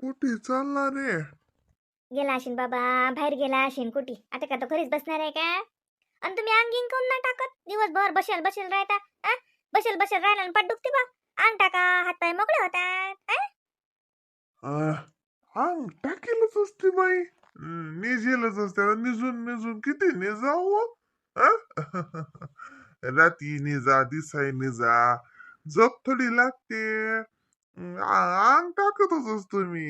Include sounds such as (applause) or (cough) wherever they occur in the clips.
कुठे चालला रे? गेला असेल बाबा बाहेर गेला असेल कुठे? आता का तो घरीच बसणार आहे का? आणि तुम्ही अंगिंग काऊन नाही टाकत? दिवसभर बसेल बसेल राहता? बसेल बसेल राहिला आणि पाठ दुखते बा. अंग टाका हात पाय मोकळे होतात अंग टाकेलच असते बाई. हं, निजेलच असते. निजून निजून किती निजाव (laughs) राती निजा दिसाय निजा. झोप थोडी लागते. हं, अंग टाकतच असतो मी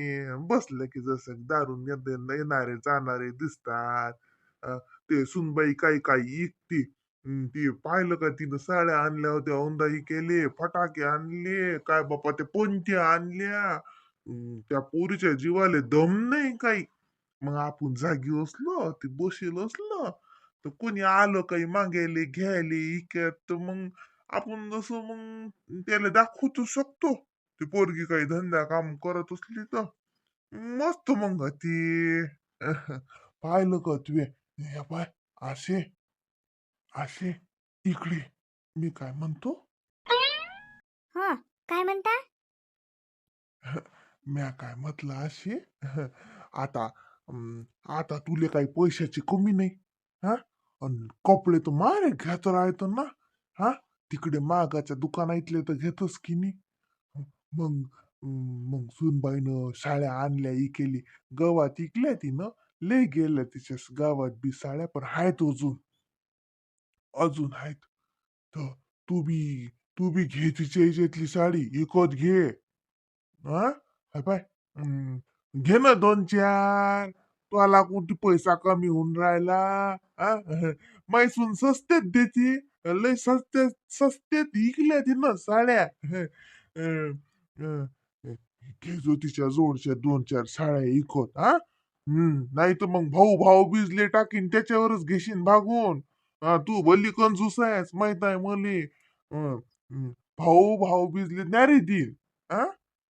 बसलं की जसं दारून येत- येणारे जाणारे दिसतात. ते सुनबाई काही काही इकती. हं, ती पाहिलं का तिनं साड्या आणल्या होत्या औंदाही केले फटाके आणले काय बापा ते पोंत्या आणल्या. त्या पोरीच्या जीवाले दम नाही काही. मग आपण जागी असलो ते बसेल असलो तर कोणी आलं काही मागायले घ्यायले इकत तर मग आपण जसं मग त्याला दाखवू शकतो. ती पोरगी काही धंदा काम करत असली तर मस्त मग ती. (laughs) पाहिलं का तुये? हे पाय असे असे इकडे. मी काय म्हणतो? हं काय म्हणता? (laughs) म्या काय म्हटलं असे (laughs) आता आता तुले काही पैशाची कमी नाही हा? अन कपडे तर मारे घेत राहतो ना हा? तिकडे मागाच्या दुकानातले तर घेतच की नाही? मग अं, मग सुनबाईनं साड्या आणल्या इकेली गावात इकल्या तिनं लय गेल्या तिच्या गावात बी साड्या पण आहेत अजून. अजून आहेत तर तू बी तू बी घे तिच्या ह्याच्यातली साडी इकत घे. हा? हाय पाय. हम्म, घे ना दोन चार. तुला कोणती पैसा कमी होऊन राहिला. आ? (laughs) मैसून सस्तेत देते. लय सस्ते सस्त्यात इकल्या तिनं साड्या. अं, (laughs) घे तिच्या जोडच्या दोन चार साळ्या इकत हा? हम्म नाही तर मग भाऊ भाऊ बिजले टाकीन त्याच्यावरच घेशील भागून. हा तू भल्ली कंजूस आहेस माहीत आहे मले. हं, हं. भाऊ भाऊ बिजले नाही देईल हा?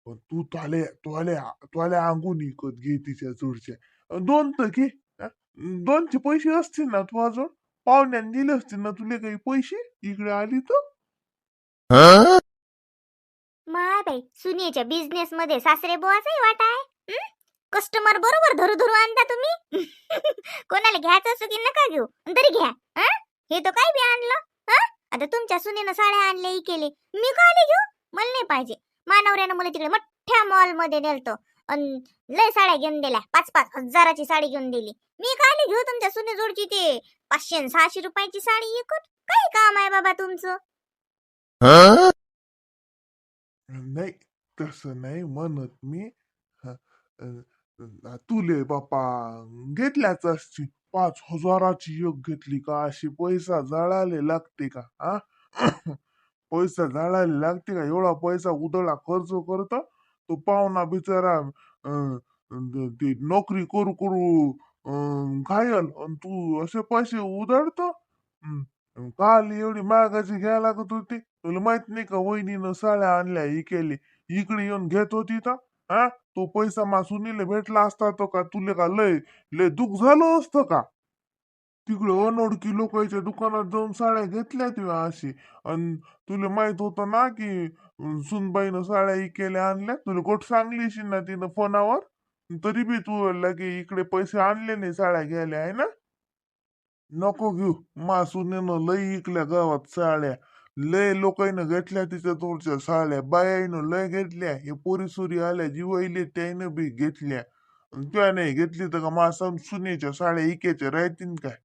पण तू ताले तुले तुले अंगून इकत घे तिच्या जोडच्या अं, दोन तर घे हा? दोनचे पैसे असतील ना तू अजून? पाहुण्याने दिले असतील ना तुले काही पैसे? इकडे आली तर? माय सुनेच्या बिझनेस मध्ये सासरे बोवाचाही वाटा आहे. कस्टमर बरोबर धरू धरू आणता तुम्ही? (laughs) कोणाला घ्यायचं असो की नका घेऊ तरी घ्या. हे? तर काय बी आणलं. आता तुमच्या सुनेनं साड्या आणले केले. मी का आले घेऊ? मला नाही पाहिजे. मानवऱ्यानं मला तिकडे मोठ्या मॉलमध्ये नेलतो. अन लय साड्या घेऊन दिल्या. पाच पाच हजाराची साडी घेऊन दिली. मी काय घेऊ तुमच्या सुने जोडची ते? पाचशे सहाशे रुपयाची साडी विकून काय काम आहे बाबा तुमचं. नाही तसं नाही म्हणत मी ह, अ, अ, तुले बापा घेतल्याच असती पाच हजाराची योग घेतली का अशी पैसा जाळाले लागते का हा पैसा जाळाले लागते का एवढा पैसा उधळा खर्च करतो तो पाहुणा बिचारा अं, अं, ते नोकरी करू करू अं, घायल आणि तू असे पैसे उधळत काल एवढी महागाची घ्यायला लागत होती तुला माहीत नाही का वहिनीनं साड्या आणल्या ही केली इकडे येऊन घेत होती तर हा? तो पैसा मासुनीला भेटला असता तो का तुले का लय लय दुःख झालं असतं का? तिकडे अनोळखी लोकांच्या दुकानात जाऊन साड्या घेतल्या तुला अशी. आणि तुला माहीत होतं ना की सुनबाईनं साड्या इकेल्या आणल्या तुला गोट सांगलीशी ना तिनं फोनावर? तरी बी तू की इकडे पैसे आणले नाही साड्या घ्यायला आहे ना? नको घेऊ. मा सुनेनं लय इकल्या गावात साड्या. लय लोकांना घेतल्या तिच्या तोडच्या साड्या. बायानं लय घेतल्या. हे पोरी सुरी आल्या जिवाईले त्यानं बी घेतल्या. त्या नाही घेतली तर का मा सुनेच्या साड्या इकेच्या राहतील काय?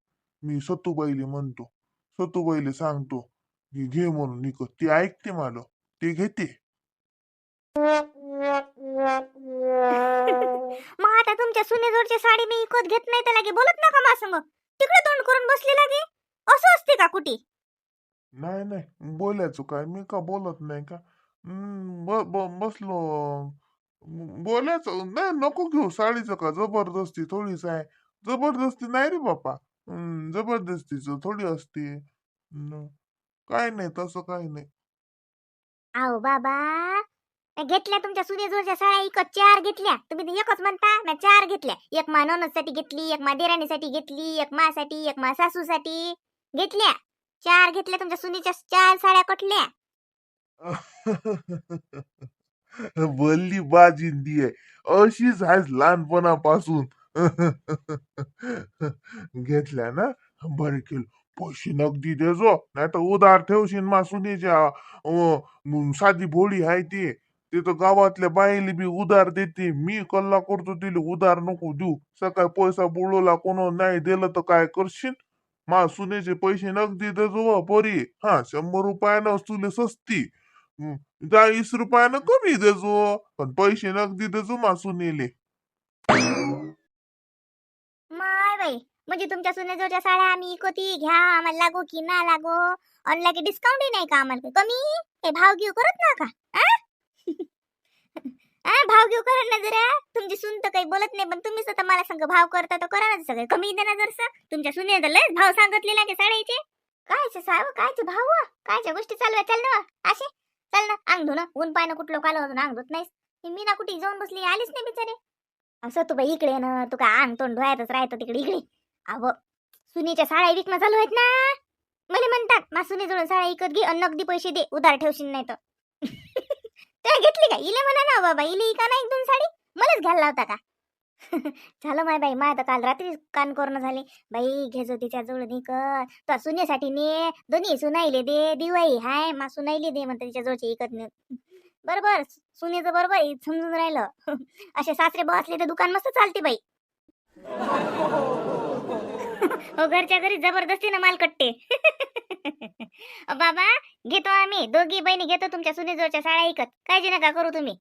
मी सतुबाईले म्हणतो. सतुबाईले सांगतो. की घे म्हणून निको ती ऐकते मला. ती घेते. (laughs) मग आता तुमच्या सुनेजोडची साडी मी इकत घेत नाही त्याला बोलत नका मा संग तिकडे तोंड करून बसले लागे? असं असते का कुठे? नाही नाही. बोलायचो काय? मी का बोलत नाही का? हम्म, ब- ब- बसलो. बोलायचं. नाही नको घेऊ. साडीचं का? जबरदस्ती थोडीच आहे. जबरदस्ती नाही रे बापा हम्म, जबरदस्तीचं थोडी असते. काय नाही तसं काही नाही. आओ बाबा. घेतल्या तुमच्या सुनेजोडच्या साड्या इकत चार घेतल्या. तुम्ही एकच म्हणता ना चार घेतल्या. एक मा ननदसाठी घेतली एक मा देराणीसाठी घेतली एक मासाठी एक मा सासूसाठी घेतल्या. चार घेतल्या तुमच्या सुनीच्या चार साड्या कटल्या. (laughs) वल्ली बाजिंदी आहे अशीच आहेस लहानपणापासून. (laughs) घेतल्या ना? बरं केलं. पैसे नगदी देजो नाही तर उधार ठेवशील मा सुनेच्या. साधी भोळी आहे ती. तिथं गावातल्या बाईले बी उधार देते. मी कल्ला करतो तिला उधार नको देऊ. सकाळी पैसा बुडवला कोण नाही दिलं तर काय करशील? मा सुनेचे पैसे नगदी देजो पोरी. हा शंभर रुपयानं तुले सस्ती. चाळीस रुपयानं कमी देजो पण पैसे नगदी देजो मा सुनेले. माय बाई म्हणजे तुमच्या सुनेजवळच्या साड्या आम्ही इकोती घ्या आम्हाला लागो की ना लागो. ऑनलाईन डिस्काउंटही नाही का आम्हाला? कमी? हे भाव घेऊ करत ना का आ? आ, भाव घेऊ करा ना जरा. तुमची सून तर काही बोलत नाही पण तुम्हीच तर मला सांग भाव करता तर करा ना सगळे कमी दे ना जरसं. तुमच्या सुने लयच भाव सांगितले ना की साड्याचे. कायचे साव कायचे भाव? कायच्या गोष्टी चालू आहे चल ना असे. चल ना अंग धुणं. ऊन पायनं कुठलं कालो अजून अंग धुत नाहीस. मी ना कुठे जाऊन बसली आलीच नाही बिचारे. असं तू बाई इकडे ना तू का अंग तोंड धुवायतच राहतं तिकडे इकडे. अव सुनीच्या साड्या विकणं चालू आहेत ना. मला म्हणतात मा सुनी साड्या विकत घे आणि अगदी पैसे दे उधार ठेवशील नाही तर. त्या घेतली का? इले म्हणा ना बाबा इले का नाही एक दोन साडी? मलाच घ्यायला लावता का? (laughs) झालं माय बाई माय तर काल रात्री कान कोरणं झाले. बाई घेजो तिच्या जवळ कर तर सुनेसाठी ने. दोन्ही सुनाईले दे दिवाई हाय मा सुनाईले दे म्हणते तिच्या जवळची इकत ने. बरोबर सुनेचं बरोबर समजून राहिलं. (laughs) असे सासरे बसले तर दुकान मस्त चालते बाई. (laughs) हो घरच्या घरी जबरदस्तीनं माल कट्टे बाबा घेतो आम्ही. दोघी बहिणी घेतो तुमच्या सुनेजवळच्या साड्या ऐकत काळजी नका करू तुम्ही.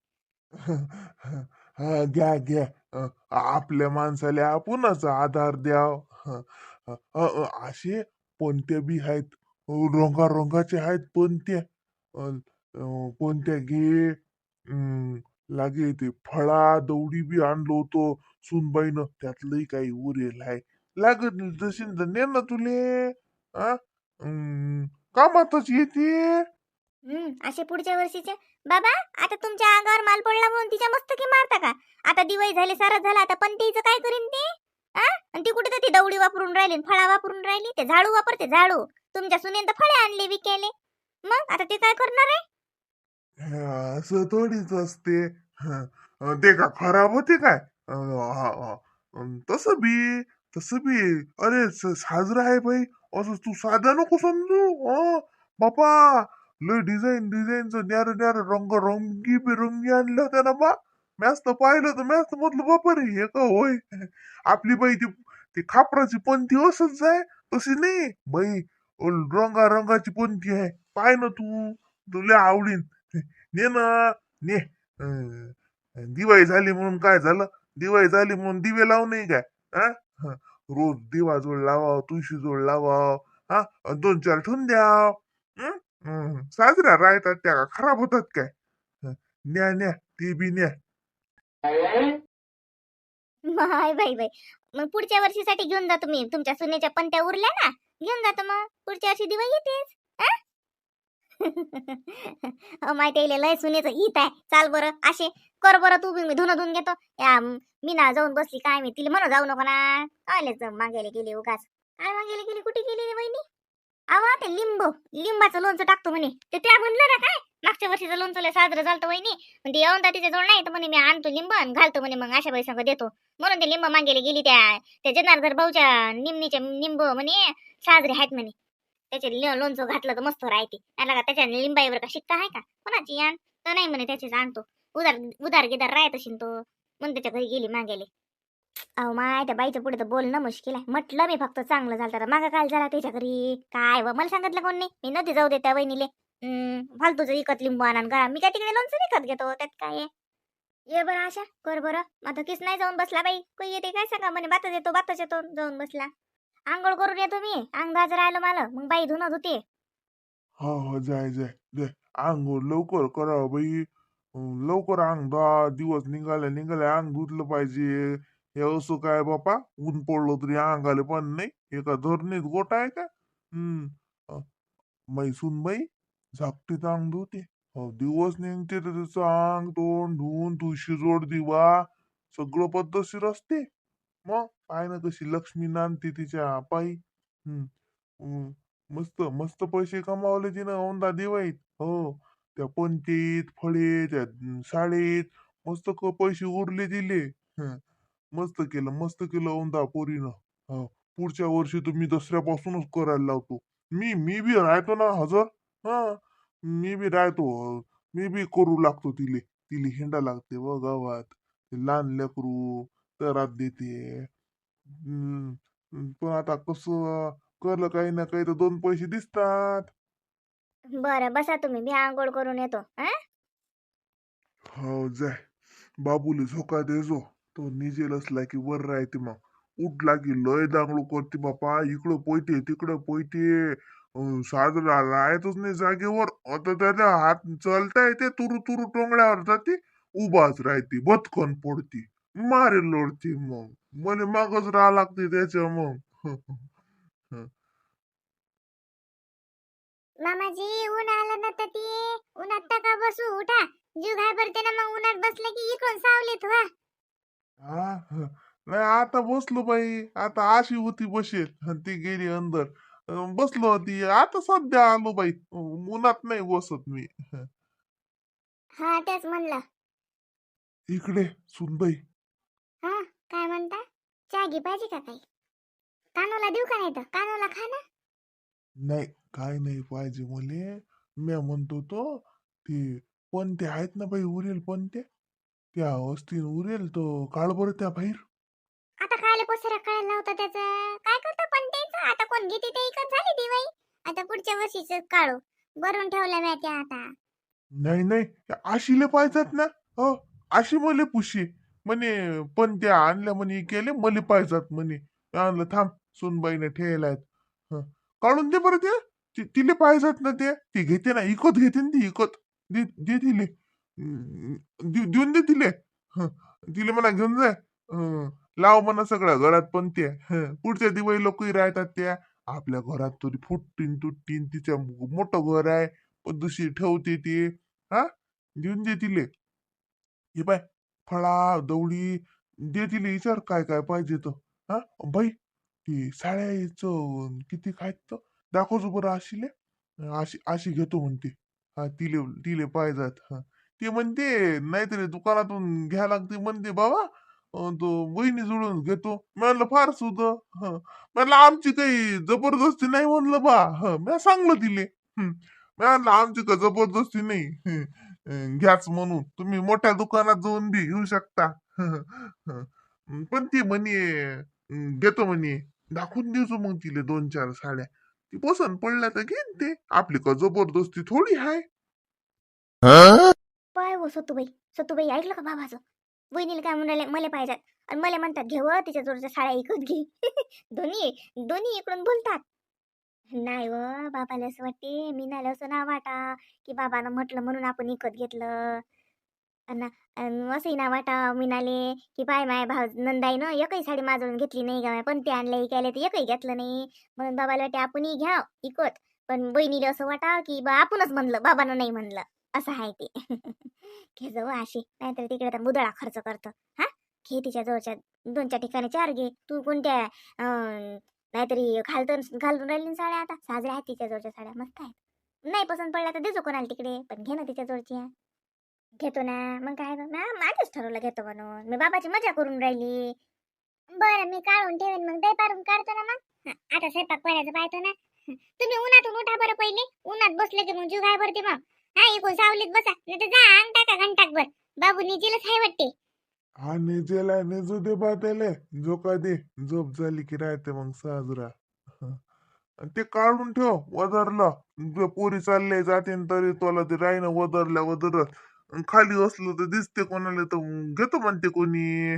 हा, घ्या घ्या. आपल्या माणसाला आपणच आधार द्याव. असे कोणत्या बी आहेत. रोंगा रोंगाचे आहेत कोणत्या कोणत्या घे. अं, लागे ते फळा दौडी बी आणलो होतो सुनबाईनं. त्यातलंही काही उरेल आहे. लागत जशी ने ना तुले आ? अं, कामातच येते. हम्म असे पुढच्या वर्षीचे? बाबा आता तुमच्या अंगावर माल पडला म्हणून तिच्या मस्तकी मारता का? आता दिवाळी झाली सारं झालं आता पण तिचं काय करीन ते? आ? आणि ती कुठे ती दवडी वापरून राहिली आणि फळा वापरून राहिली ते झाडू वापरते झाडू. तुमच्या सुनेन तर फळे आणले विकायले. मग आता ते काय करणार आहे? हा, असं थोडीच असते. हं, अं, ते का खराब होते काय? अं, हा, हा. अं, तसं बी तसं बी अरे स- साजरं आहे बाई. असं तू साधा नको समजू अं, बापा लय डिझाईन डिझाईनचं न्यार न्यार रंग रंगी बिरंगी आणलं त्यानं बा. मॅच तर पाहिलं तर मॅच तर म्हटलं बापा रे हे का होय? (laughs) आपली बाई ती ती खापराची पंथी असच आहे तशी नाही. बाई रंगारंगाची रंगा रंगाची पंथी आहे. पाय ना तू तुला आवडीन. (laughs) ने ना ने. दिवाळी झाली म्हणून काय झालं? दिवाळी झाली म्हणून दिवे लावून काय हा? (laughs) रोज दिवा जोड लावा तुळशी जोड लावा हा? दोन चार ठेवून द्या साजरा राहतात त्या का? खराब होतात काय? न्या न्या. ते बी न्या. बाय बाई बाई. मग पुढच्या वर्षीसाठी घेऊन जातो मी तुमच्या सुनेच्या पंत्या उरल्या ना. घेऊन जातो मग. पुढच्या वर्षी दिवा येतेच अ, माहिती आहे लय सुनेचं हित आहे. चाल बरं असे कर बरं तू मी धुन धुवून घेतो. या मी ना जाऊन बसली काय मी तिला म्हणून जाऊ नको ना. आलेच मागायला गेली उगाच. काय मागायला गेली कुठे गेली रे वहिनी? आवा ते लिंब लिंबाचं लोणचं टाकतो म्हणे. ते त्या म्हणलं ना काय? मागच्या वर्षीचं लोणचं लय साजरं झालं वहिनी. पण ते येऊन तिच्या जवळ नाही तर म्हणे मी आणतो लिंब आणि घालतो म्हणे मग अशा पैसा देतो. म्हणून ते लिंब मागेले गेली त्या त्या जनार्दर भाऊच्या निमणीचे निंब म्हणे साजरे आहेत म्हणे. त्याचे लोणचं घातलं तर मस्त राहते. त्याला का त्याच्या लिंबाईवर का शिक्का आहे का? कोणाची आण? तर नाही म्हणे त्याचीच आणतो उदार उदार गिदार राहत असेल तो. म्हणून त्याच्या घरी गेली मागेले. अहो माय त्या बाईच्या पुढे तर बोलणं मुश्किल आहे. म्हटलं मी फक्त चांगलं झालं तर मागा काल झाला त्याच्या घरी. काय व? मला सांगितलं कोण नाही? मी नदी जाऊ दे त्या वहिनीले. फालतूच फालतूचं विकत लिंबू आणा करा मी काय तिकडे लोणचं विकत घेतो? त्यात काय ये बरं आशा कर बरं. माझा किस नाही जाऊन बसला बाई? कोई येते काय सांगा? म्हणे बातच येतो बातच येतो. जाऊन बसला. आंघोळ करून येतो मी अंग दाज राहिलं मला. मग बाई धुणं धुते. हो हो जाय जाय. जाय आंघोळ लवकर करा बाई. अं, लवकर अंग दहा दिवस निघाले निघाले अंग धुतलं पाहिजे. हे असं काय बापा? ऊन पडलं तरी अंगाले पण नाही. हे का धरणीत गोटा आहे का? हम्म. अं, मै सुन बाई झाकटीत अंग धुते. हो दिवस निघते तर तिचं अंग तोंड धुवून तुळशी जोड दिवा. सगळं पद्धतशीर असते. मग पाय ना कशी लक्ष्मी नांदते तिच्या पायी. हम्म हम्म. मस्त मस्त पैसे कमावले तिनं औंदा दिवाळीत. हो त्या पंचायत फळे त्या शाळेत मस्त क पैसे उरले दिले. मस्त केलं मस्त केलं औंदा पोरीनं. हो, पुढच्या वर्षी तुम्ही दसऱ्यापासूनच करायला लावतो. मी मी बी राहतो ना हजर. हा मी बी राहतो. मी बी करू लागतो तिले. तिले हिंडा लागते व गावात. लहान लेकरू. तरात देते. हम्म, पण आता कसं करलं काही ना काही तर दोन पैसे दिसतात. बरं बसा तुम्ही. मी आंघोळ करून येतो हा? हो जाय. बाबूले झोका देजो तो निजेल असला की वर राहते मग. उठला की लय दांगडू करते बापा. इकडं पोयते तिकडं पोयते अं, साजरा राहतच नाही जागेवर. आता त्याच्या हात चालता येते तुरु तुरु टोंगड्यावर जाते. उभाच राहते बदकन पडते मारे लोडते मग. मला मागच राहा लागते त्याच्या मग. मामाजी ऊन आलं ना तर ते उन्हात टाका बसू उठा. जीव घाबरते ना मग उन्हात बसले की इकडून सावलीत व्हा. हा ह. नाही आता बसलो बाई. आता अशी होती बसेल. अन ती गेली अंदर. अं, बसलो होती आता सध्या आलो बाई. उन्हात नाही बसत मी. हा तेच म्हणलं. इकडे सुनबाई. हा काय म्हणता? चहा घे पाहिजे का काही? कानोला देऊ का नाही तर? कानोला खा ना. नाही काय नाही पाहिजे मले मी म्हणतो तो ते पण ते आहेत ना बाई उरेल पण ते त्या वस्तीन उरेल तो काळ बरं त्या बाहेर. आता खायला पसरा काढायला लावता त्याचं. काय करतो पण त्याचं? आता कोण घेते ते इकत झाली दिवाळी आता पुढच्या वर्षीच काढू भरून ठेवल्या म्या त्या आता. नाही नाही त्या आशीले पाहिजेत ना. हो आशी मले पुशी. म्हणे पण त्या आणल्या म्हणे केले मले पाहिजात म्हणे. आणलं थांब सुनबाईने ठेवलायत हं. काढून दे बरं ते. तिले पाहिजात ना ते. ती घेते ना इकत घेते ना ती इकत. दे तिले. देऊन दे तिले. तिले म्हणा घेऊन जाय हं. लाव म्हणा सगळ्या घरात पण ते. हं. पुढच्या दिवाळी लोकही राहतात त्या. आपल्या घरात तरी फुटतीन तुटतीन तिच्या मोठं घर आहे. पद्धतशीर ठेवते ती. हा देऊन दे तिले. हे पाय फळा दवडी दे तिले विचार काय काय पाहिजे तर हा? बाई ती साड्याच किती खायचं दाखवतो बरं आशीले. आशी आशी घेतो म्हणते. हा तिले तिले पाहिजेत हा. ते म्हणते नाहीतरी दुकानातून घ्या लागते म्हणते बाबा. तो बहिणी जुळून घेतो. म्हणलं फार सुद म्हणलं आमची काही जबरदस्ती नाही म्हणलं बा ह. मी सांगलं तिले. म्हणलं आमची का जबरदस्ती नाही. घ्याच म्हणून. तुम्ही मोठ्या दुकानात जाऊन बी घेऊ शकता. (laughs) पण ती म्हणे घेतो म्हणे. दाखवून देतो मग तिले दोन चार साड्या. ती पसंत पडल्या तर घेईन ते. आपली का जबरदस्ती थोडी आहे पाय हो सतुबाई. सतुबाई ऐकलं का बाबाचं? वहिनीला काय म्हणाले मला पाहिजेत आणि मला म्हणतात घेव तिच्या जोरच्या साड्या ऐकत घे. (laughs) दोन्ही दोन्ही इकडून बोलतात. नाही व बाबाला असं वाटते. मी नाही असं ना वाटा की बाबानं म्हटलं म्हणून आपण इकत घेतलं. अन असंही ना वाटा. मिनाले की पाय माय भाव नंदाईनं एकही साडी माजवून घेतली नाही का? पण ते आणले इकायला तर एकही घेतलं नाही. म्हणून बाबाला वाटे आपणही घ्या इकत. पण बहिणीला असं वाटा की बा आपणच म्हणलं बाबानं नाही म्हणलं. असं आहे ते. (laughs) घे जाऊ आशी नाहीतर तिकडे तर मुदळा खर्च करतो. हा? घे तिच्या जवळच्या दोन चार ठिकाणी चार घे. तू कोणत्या नाहीतरी घालतो घालून राहिली साड्या आता. साजऱ्या आहेत तिच्या जवळच्या साड्या. मस्त आहेत. नाही पसंत पडल्या तर देजो कोणाला तिकडे पण घे ना तिच्या जवळच्या घेतो ना. मग काय ना माझंच ठरवलं घेतो म्हणून. मी बाबाची मजा करून राहिली. बरं मी काढून ठेवेन मग. दही पारून काढतो ना मग. आता स्वयंपाक करायचं पाहतो ना. तुम्ही उन्हातून उठा बरं पहिले. उन्हात बसले की मग जीव काय भरते मग. हा इकडून सावलीत बसा. नाही तर जा अंग टाका घंटाकभर. बाबू निजीलच आहे वाटते. हा नेजेला नेजू दे बा त्याले झोका दे झोप झाली की राहते मग साजरा. आणि ते काढून ठेव वदरलं. जे पोरी चालले जाते तरी तुला ते राहीन वदरल्या वदरत. खाली असलं तर दिसते कोणाला तर. घेतो म्हणते कोणी.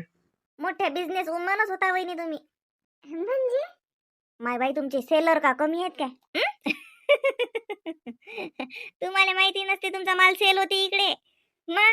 मोठ्या बिझनेस वुमनच होता वहिनी तुम्ही. म्हणजे? माय बाई तुमचे सेलर का कमी आहेत काय? (laughs) तुम्हाला माहिती नसते तुमचा माल सेल होते इकडे. मग?